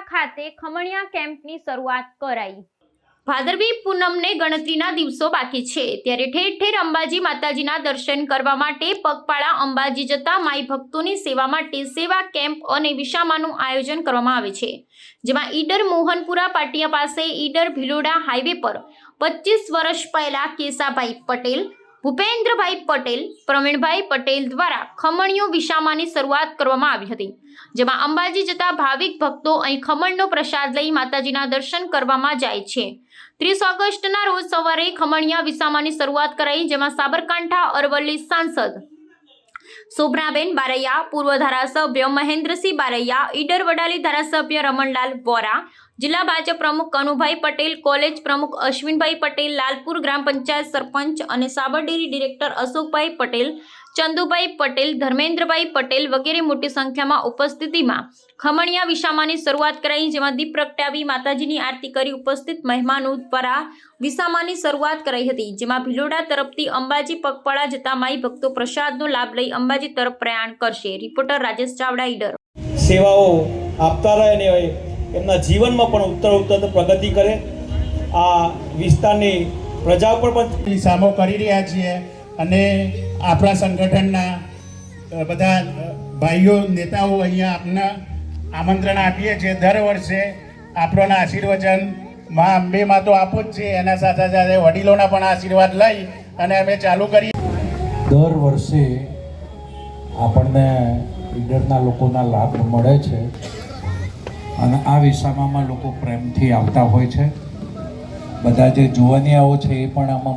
ખમણિયા કેમ્પની શરૂઆત કરાઈ. ભાદરવી પૂનમને ગણતરીના દિવસો બાકી છે. ત્યારે ઠેર ઠેર અંબાજી માતાજીના દર્શન કરવા માટે પગપાળા અંબાજી જતા માઈ ભક્તોની સેવા માટે સેવા કેમ્પ અને વિશામાનું આયોજન કરવામાં આવે છે. જેમાં ઈડર મોહનપુરા પાટિયા પાસે ઈડર ભિલોડા હાઈવે પર પચીસ વર્ષ પહેલા કેસાભાઈ પટેલ ભૂપેન્દ્રભાઈ પટેલ, પ્રવીણભાઈ પટેલ દ્વારા ખમણીઓ વિશામાની શરૂઆત કરવામાં આવી હતી, જેમાં અંબાજી જતા ભાવિક ભક્તો અહીં ખમણનો પ્રસાદ લઈ માતાજીના દર્શન કરવામાં જાય છે. ત્રીસ ઓગસ્ટના રોજ સવારે ખમણિયા વિસામાની શરૂઆત કરાઈ, જેમાં સાબરકાંઠા અરવલ્લી સાંસદ શોભનાબેન બારૈયા, પૂર્વ ધારાસભ્ય મહેન્દ્રસિંહ બારૈયા, ઈડર વડાલી ધારાસભ્ય રમણલાલ વોરા, જિલ્લા ભાજપ પ્રમુખ કનુભાઈ પટેલ, કોલેજ પ્રમુખ અશ્વિનભાઈ પટેલ, લાલપુર ગ્રામ પંચાયત સરપંચ અને સાબરડેરી ડિરેક્ટર અશોકભાઈ પટેલ ચંદુભાઈ પટેલ ધર્મેન્દ્રભાઈ પટેલ વગેરે મોટી સંખ્યામાં ઉપસ્થિતિમાં ખમણિયા વિસામાની શરૂઆત કરાઈ જેમાં દીપ પ્રગટાવી માતાજીની આરતી કરી. ઉપસ્થિત મહેમાનો દ્વારા વિસામાની શરૂઆત કરાઈ હતી જેમાં ભિલોડા તરફથી અંબાજી પગપાળા જતા માઈ ભક્તો પ્રસાદનો લાભ લઈ અંબાજી તરફ પ્રયાણ કરશે. રિપોર્ટર રાજેશ ચાવડા ઈડર સેવાઓ આપતા રહે અને એમના જીવનમાં પણ ઉત્તર ઉત્તર પ્રગતિ કરે. આ વિસ્તારની પ્રજા ઉપર પણ સામો કરી રહ્યા છીએ અને આપણા સંગઠનના બધા ભાઈઓ, નેતાઓ અહીંયા આપના આમંત્રણ આપીએ છીએ. દર વર્ષે આપણોના આશીર્વચન મા અંબેમાં તો આપો જ છે એના સાથે સાથે વડીલોના પણ આશીર્વાદ લઈ અને અમે ચાલુ કરીએ. દર વર્ષે આપણને ઈડરના લોકોના લાભ મળે છે અને આ વિસામામાં લોકો પ્રેમથી આવતા હોય છે. બધા જે જુવાનિયાઓ છે એ પણ આમાં